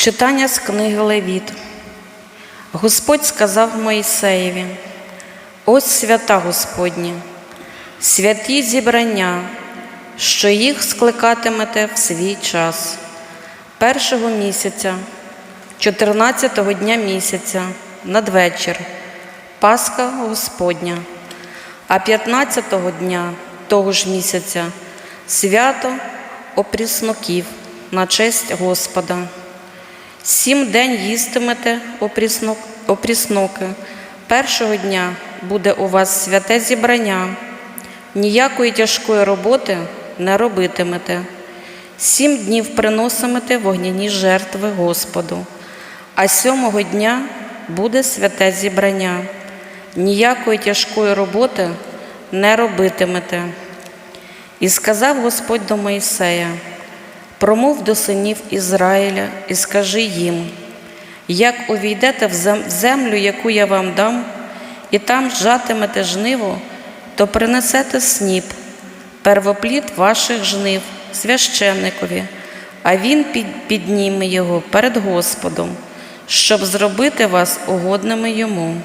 Читання з книги Левіт. Господь сказав Моїсеєві: Ось свята Господні, святі зібрання, що їх скликатимете в свій час, першого місяця, 14-го дня місяця, надвечір, Пасха Господня, а 15-го дня того ж місяця свято опрісноків на честь Господа. Сім день їстимете опріснок, опрісноки. Першого дня буде у вас святе зібрання, ніякої тяжкої роботи не робитимете. Сім днів приносимете вогняні жертви Господу, а сьомого дня буде святе зібрання, ніякої тяжкої роботи не робитимете. І сказав Господь до Моїсея, промов до синів Ізраїля і скажи їм, як увійдете в землю, яку я вам дам, і там жатимете жниво, то принесете сніп, первоплід ваших жнив священникові, а він підніме його перед Господом, щоб зробити вас угодними йому.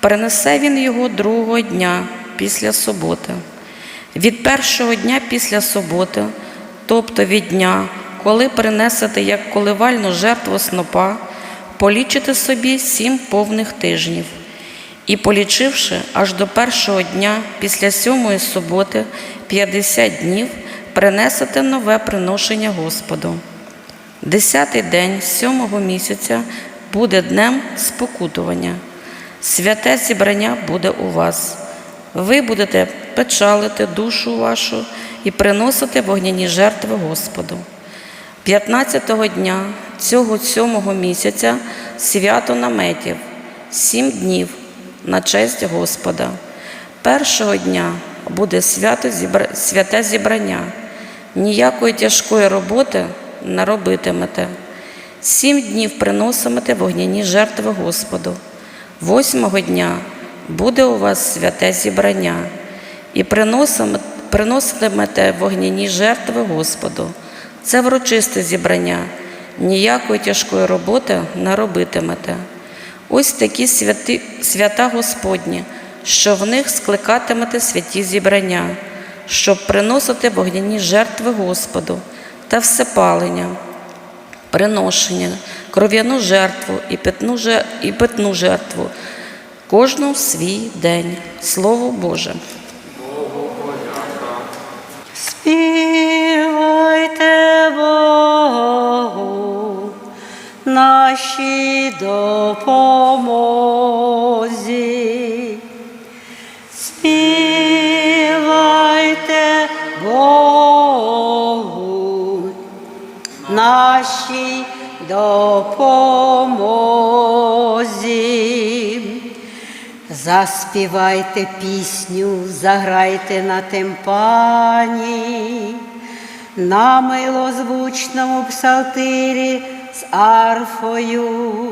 Принесе він його другого дня після суботи. Від першого дня після суботи, тобто від дня, коли принесете як коливальну жертву снопа, полічите собі сім повних тижнів. І полічивши аж до першого дня після сьомої суботи 50 днів, принесете нове приношення Господу. Десятий день сьомого місяця буде днем спокутування. Святе зібрання буде у вас. Ви будете печалити душу вашу і приносити вогняні жертви Господу. 15-го дня цього сьомого місяця свято наметів, сім днів на честь Господа. Першого дня буде свято святе зібрання. Ніякої тяжкої роботи не робитимете. Сім днів приносимете вогняні жертви Господу. Восьмого дня буде у вас святе зібрання, і приносим- приноситимете вогняні жертви Господу. Це врочисте зібрання, ніякої тяжкої роботи не робитимете. Ось такі святи, свята Господні, що в них скликатимете святі зібрання, щоб приносити вогняні жертви Господу та всепалення, приношення, кров'яну жертву і питну, і питну жертву, кожну свій день. Слово Боже. Співайте Богу, нашій допомозі. Співайте Богу, нашій допомозі. Заспівайте пісню, заграйте на темпані, на милозвучному псалтирі з арфою.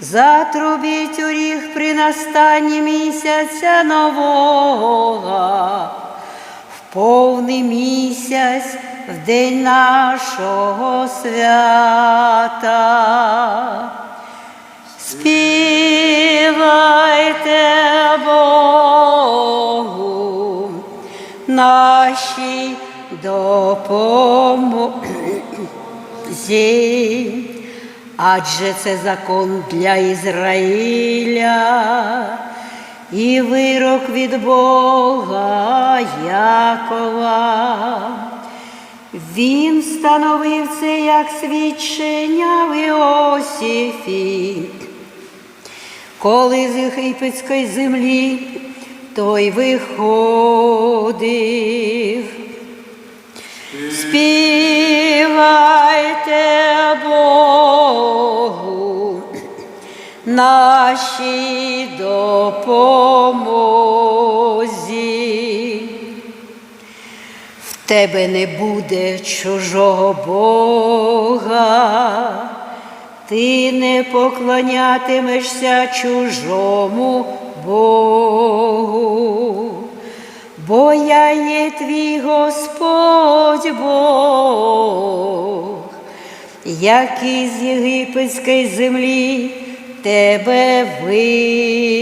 Затрубіть у ріг при настанні місяця нового, в повний місяць в день нашого свята. Співайте Богу, нашій допомозі, адже це закон для Ізраїля і вирок від Бога Якова. Він встановив це як свідчення в Іосифі, коли з єгипетської землі той виходив. Співайте Богу, нашій допомозі. В тебе не буде чужого Бога, ти не поклонятимешся чужому Богу. бо я є твій Господь Бог, як із єгипетської землі тебе вивів.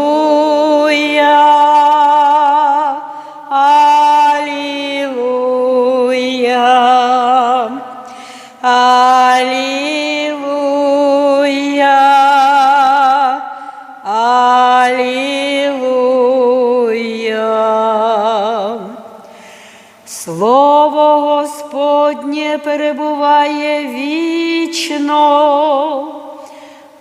Перебуває вічно,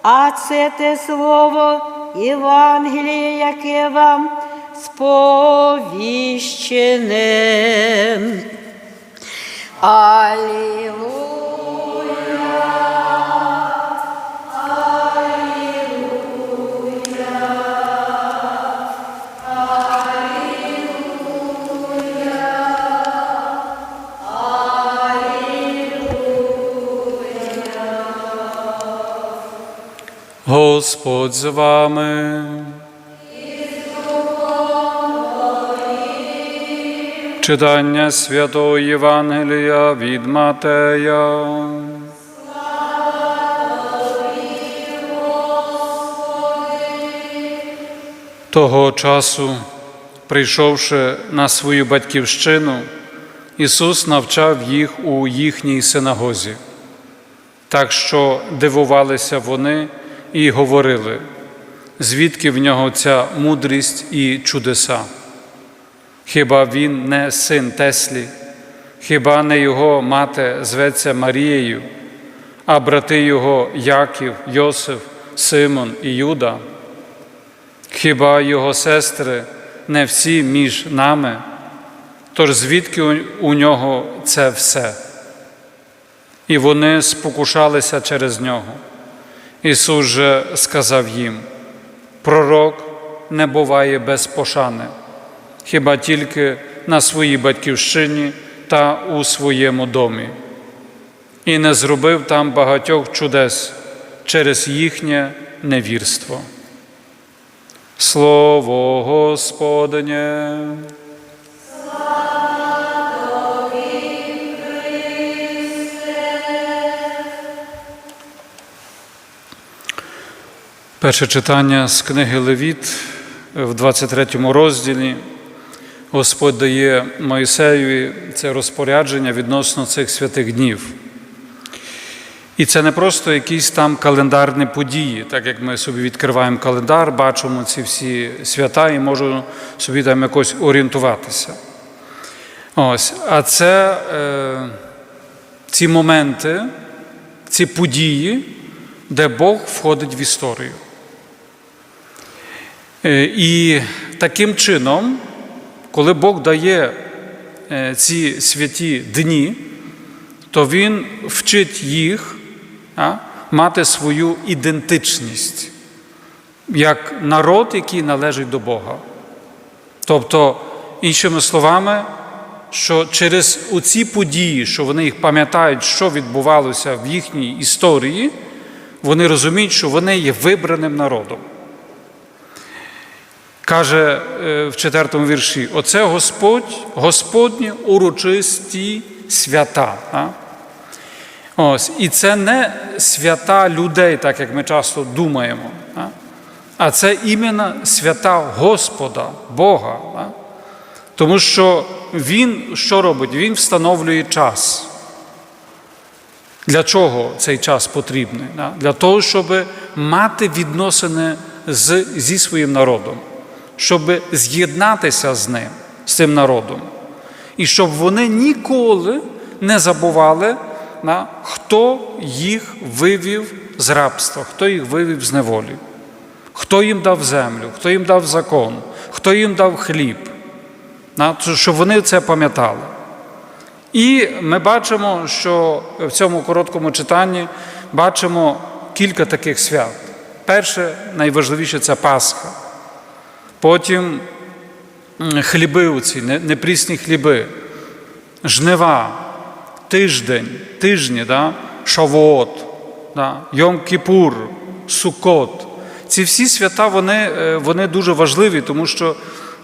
а це те слово Євангеліє, яке вам сповіщене. Алілуя. Господь з вами. Читання святого Євангелія від Матея. Того часу, прийшовши на свою батьківщину, Ісус навчав їх у їхній синагозі. Так що дивувалися вони і говорили, звідки в нього ця мудрість і чудеса. Хіба він не син Теслі, хіба не його мати зветься Марією, а брати його Яків, Йосиф, Симон і Юда? Хіба його сестри не всі між нами? Тож звідки у- нього це все? І вони спокушалися через нього. Ісус же сказав їм: Пророк не буває без пошани, хіба тільки на своїй батьківщині та у своєму домі. І не зробив там багатьох чудес через їхнє невірство. Слово Господнє. Перше читання з книги Левіт в 23 розділі. Господь дає Моїсею це розпорядження відносно цих святих днів. І це не просто якісь там календарні події, так як ми собі відкриваємо календар, бачимо ці всі свята і можемо собі там якось орієнтуватися. Ось, а це е, ці моменти, ці події, де Бог входить в історію. Е, І таким чином, коли Бог дає е, ці святі дні, то Він вчить їх мати свою ідентичність як народ, який належить до Бога. Тобто, іншими словами, що через оці події, що вони їх пам'ятають, що відбувалося в їхній історії, вони розуміють, що вони є вибраним народом. Каже е, в четвертому вірші: Оце Господь, Господні урочисті свята. Ось, і це не свята людей, так як ми часто думаємо, а, а це іменно свята Господа, Бога. А? Тому що Він що робить? Він встановлює час. Для чого цей час потрібний? Для того, щоб мати відносини з, зі своїм народом, щоб з'єднатися з ним, з цим народом. І щоб вони ніколи не забували, да, хто їх вивів з рабства, хто їх вивів з неволі, Хто їм дав землю, хто їм дав закон, хто їм дав хліб, На, щоб вони це пам'ятали. І ми бачимо, що в цьому короткому читанні бачимо кілька таких свят. Перше, найважливіше це Пасха. Потім хліби оці, не- непрісні хліби, жнива, тиждень, тижні, да? Шавуот, да? Йом-Кіпур, Сукот. Ці всі свята вони, е, вони дуже важливі, тому що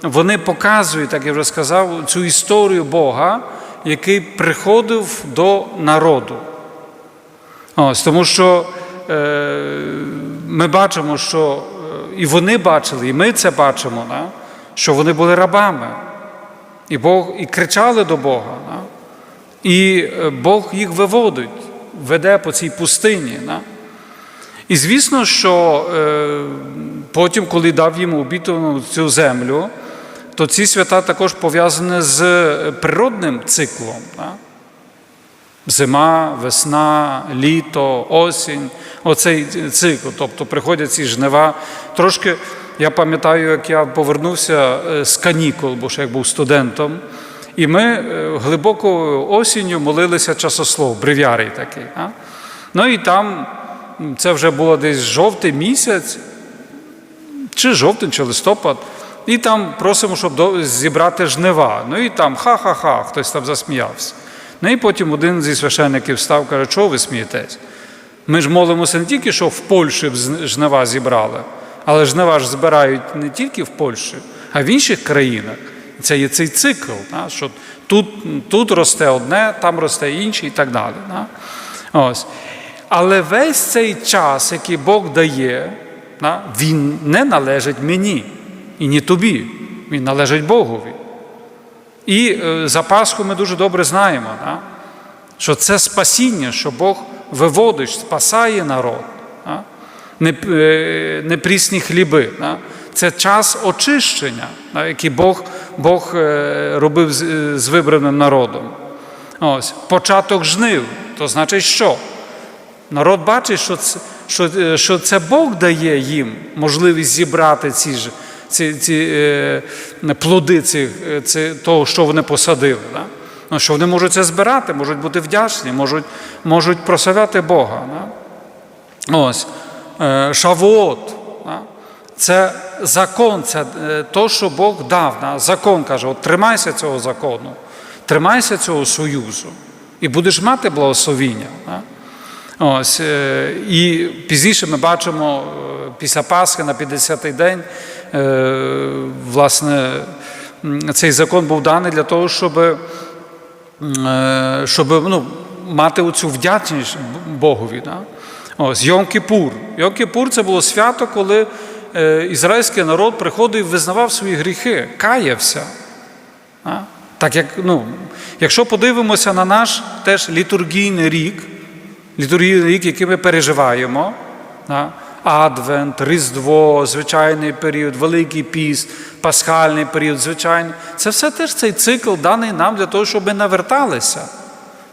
вони показують, як я вже сказав, цю історію Бога, який приходив до народу. Ось, тому що е, ми бачимо, що і вони бачили, і ми це бачимо, да? що вони були рабами. І Бог і кричали до Бога. Да? І е, Бог їх виводить, веде по цій пустині. Да? І звісно, що е, потім, коли дав їм обітану цю землю, то ці свята також пов'язані з природним циклом. Да? Зима, весна, літо, осінь, оцей цикл. Тобто приходять ці жнива. Трошки я пам'ятаю, як я повернувся е, з канікул, бо ще як був студентом, і ми е, глибоко осінню молилися часослов, брев'ярий такий. А? Ну і там це вже було десь жовтий місяць, чи жовтень, чи листопад. І там просимо, щоб зібрати жнива. Ну і там ха-ха-ха, хтось там засміявся. Ну і потім один зі священників став, каже, чого ви смієтесь? Ми ж молимося не тільки, що в Польщі жнива зібрали, але жнива ж збирають не тільки в Польщі, а в інших країнах. Це є цей цикл, що тут, тут росте одне, там росте інше і так далі. Ось. Але весь цей час, який Бог дає, він не належить мені і не тобі. Він належить Богові. І е, за Пасху ми дуже добре знаємо, да? що це спасіння, що Бог виводить, спасає народ. Да? Не, е, непрісні хліби. Да? Це час очищення, да? який Бог, Бог е, робив з, вибраним народом. Ось, початок жнив, то значить що? Народ бачить, що це, що, що це Бог дає їм можливість зібрати ці ж ці, ці е, плоди цих, е, ці, того, що вони посадили. Да? Ну, що вони можуть це збирати, можуть бути вдячні, можуть, можуть прославляти Бога. Да? Ось, е, Шавуот. Да? Це закон, це е, то, що Бог дав. Да? Закон каже: от тримайся цього закону, тримайся цього союзу, і будеш мати благословіння. Да? Ось, е, і пізніше ми бачимо після Пасхи на 50-й день, власне, цей закон був даний для того, щоб, е, щоб ну, мати оцю вдячність Богові. Да? Ось, Йом-Кіпур. Йом-Кіпур це було свято, коли е, ізраїльський народ приходив і визнавав свої гріхи, каявся. А? Так як, ну, якщо подивимося на наш теж літургійний рік, літургійний рік, який ми переживаємо, да? Адвент, Різдво, звичайний період, Великий піст, пасхальний період, звичайний. Це все теж цей цикл даний нам для того, щоб ми наверталися,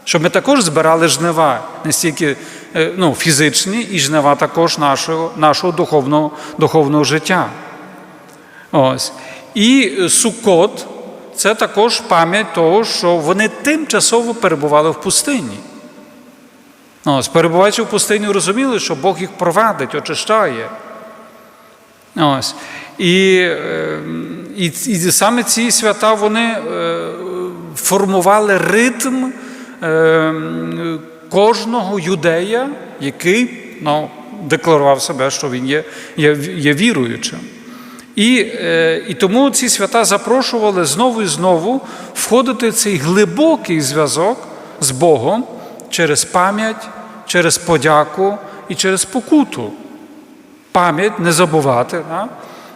щоб ми також збирали жнива, не стільки е, ну, фізичні, і жнива також нашого, нашого духовного, духовного життя. Ось. І Сукот це також пам'ять того, що вони тимчасово перебували в пустині. Ось, перебуваючи в пустині, розуміли, що Бог їх провадить, очищає. Ось. І, е, і, і саме ці свята вони е, формували ритм е, кожного юдея, який ну, декларував себе, що він є, є, є віруючим. І, е, і тому ці свята запрошували знову і знову входити в цей глибокий зв'язок з Богом через пам'ять, через подяку і через покуту. Пам'ять не забувати. Да?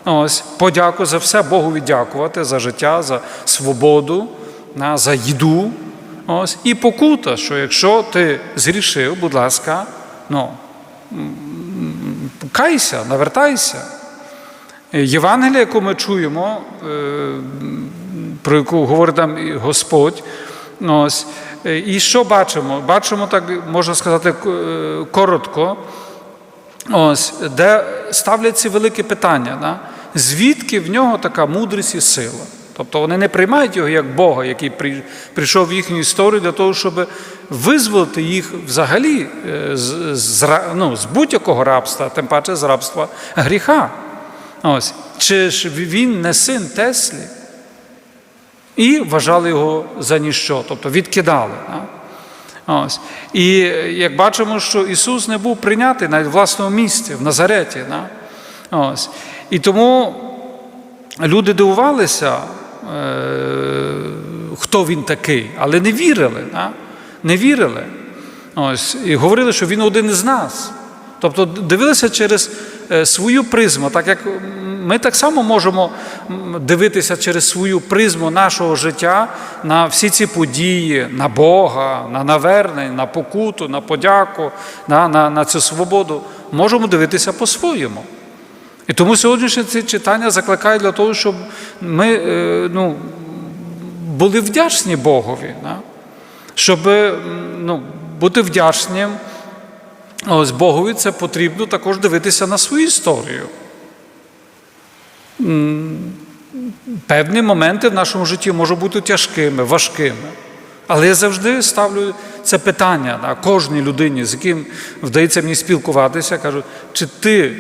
Ось, подяку за все Богу віддякувати, за життя, за свободу, да, за їду. Ось, і покута, що якщо ти зрішив, будь ласка, ну, кайся, навертайся. Євангелія, яку ми чуємо, е, про яку говорить там Господь, ось, і що бачимо? Бачимо, так можна сказати, е, коротко, ось, де ставлять ці великі питання. Да? Звідки в нього така мудрість і сила? Тобто вони не приймають його як Бога, який прийшов в їхню історію для того, щоб визволити їх взагалі е, з, з, ну, з будь-якого рабства, тим паче з рабства гріха. Ось. Чи ж він не син Теслі? І вважали його за ніщо, тобто відкидали. Ось. І як бачимо, що Ісус не був прийнятий навіть в власному місці, в Назареті. Ось. І тому люди дивувалися, е, хто він такий, але не вірили. Не вірили. Ось. І говорили, що він один із нас. Тобто дивилися через свою призму, так як ми так само можемо дивитися через свою призму нашого життя на всі ці події, на Бога, на навернення, на покуту, на подяку, на, на, на цю свободу. Можемо дивитися по-своєму. І тому сьогоднішнє ці читання закликають для того, щоб ми е, ну, були вдячні Богові, щоб ну, бути вдячним ось Богові, це потрібно також дивитися на свою історію. Певні моменти в нашому житті можуть бути тяжкими, важкими. Але я завжди ставлю це питання да, кожній людині, з яким вдається мені спілкуватися, кажу, чи ти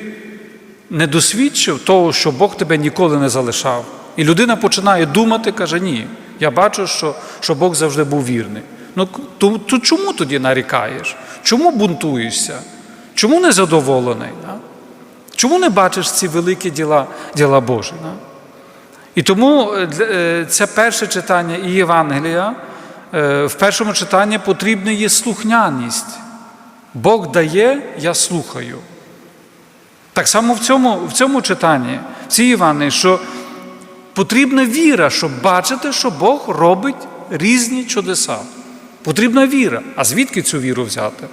не досвідчив того, що Бог тебе ніколи не залишав. І людина починає думати, каже, ні, я бачу, що, що Бог завжди був вірний. Ну то, то чому тоді нарікаєш? Чому бунтуєшся? Чому не задоволений? Чому не бачиш ці великі діла, діла Божі? І тому е, е, це перше читання і Євангелія. Е, В першому читанні потрібна є слухняність. Бог дає, я слухаю. Так само в цьому, в цьому читанні, в цій Івані, що потрібна віра, щоб бачити, що Бог робить різні чудеса. Потрібна віра. А звідки цю віру взяти?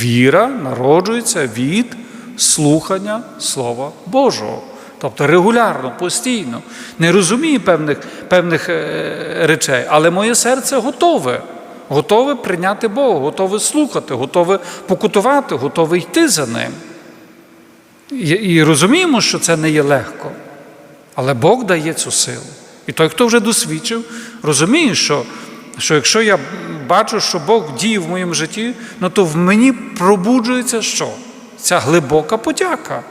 Віра народжується від слухання Слова Божого. Тобто регулярно, постійно. Не розумію певних, певних е, речей, але моє серце готове. Готове прийняти Бога, готове слухати, готове покутувати, готове йти за ним. І, і розуміємо, що це не є легко, але Бог дає цю силу. І той, хто вже досвідчив, розуміє, що, що якщо я бачу, що Бог діє в моєму житті, ну то в мені пробуджується що? Ця глибока подяка.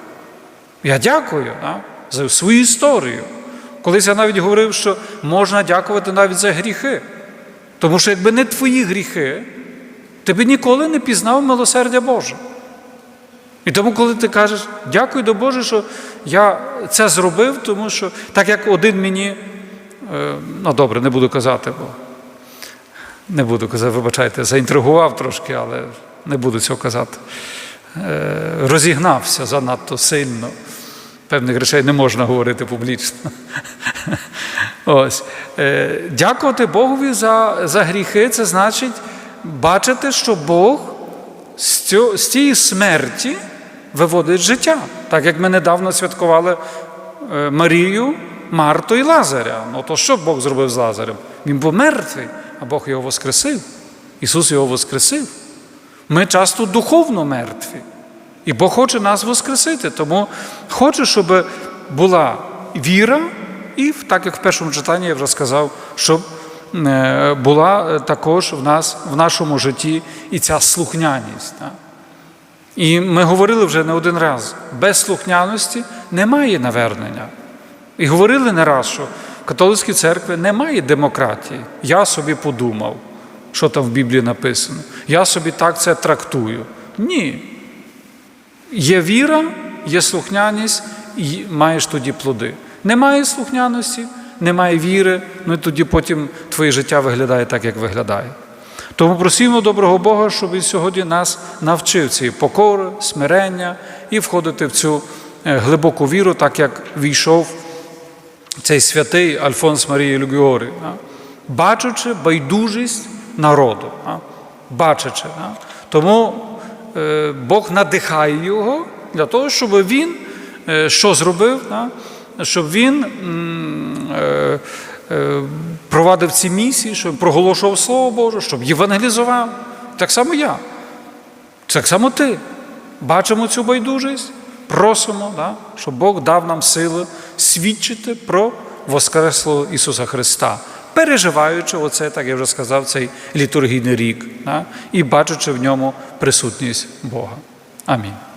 Я дякую да, за свою історію. Колись я навіть говорив, що можна дякувати навіть за гріхи. Тому що якби не твої гріхи, ти б ніколи не пізнав милосердя Боже. І тому, коли ти кажеш, дякую до Боже, що я це зробив, тому що так як один мені, е, ну добре, не буду казати, бо не буду казати, вибачайте, заінтригував трошки, але не буду цього казати. Е, Розігнався занадто сильно. Певних речей не можна говорити публічно. Ось. Е, Дякувати Богові за, за гріхи, це значить бачити, що Бог з, цього, з цієї смерті виводить життя. Так як ми недавно святкували е, Марію, Марту і Лазаря. Ну то що Бог зробив з Лазарем? Він був мертвий, а Бог його воскресив. Ісус його воскресив. Ми часто духовно мертві. І Бог хоче нас воскресити. Тому хочу, щоб була віра, і так як в першому читанні я вже сказав, щоб е, була е, також в нас в нашому житті і ця слухняність. І ми говорили вже не один раз: без слухняності немає навернення. І говорили не раз, що католицькій церкві немає демократії. Я собі подумав, що там в Біблії написано. Я собі так це трактую. Ні. Є віра, є слухняність, і маєш тоді плоди. Немає слухняності, немає віри, ну і тоді потім твоє життя виглядає так, як виглядає. Тому просимо доброго Бога, щоб він сьогодні нас навчив цієї покори, смирення і входити в цю е, глибоку віру, так як війшов цей святий Альфонс Марії Люгіори, бачачи байдужість народу, бачачи. Тому е, Бог надихає його для того, щоб він е, що зробив, щоб він е, провадив ці місії, щоб проголошував Слово Боже, щоб євангелізував. Так само я. Так само ти. бачимо цю байдужість, просимо, щоб Бог дав нам сили свідчити про Воскреслого Ісуса Христа, переживаючи оце, так я вже сказав, цей літургійний рік, і бачачи в ньому присутність Бога. Амінь.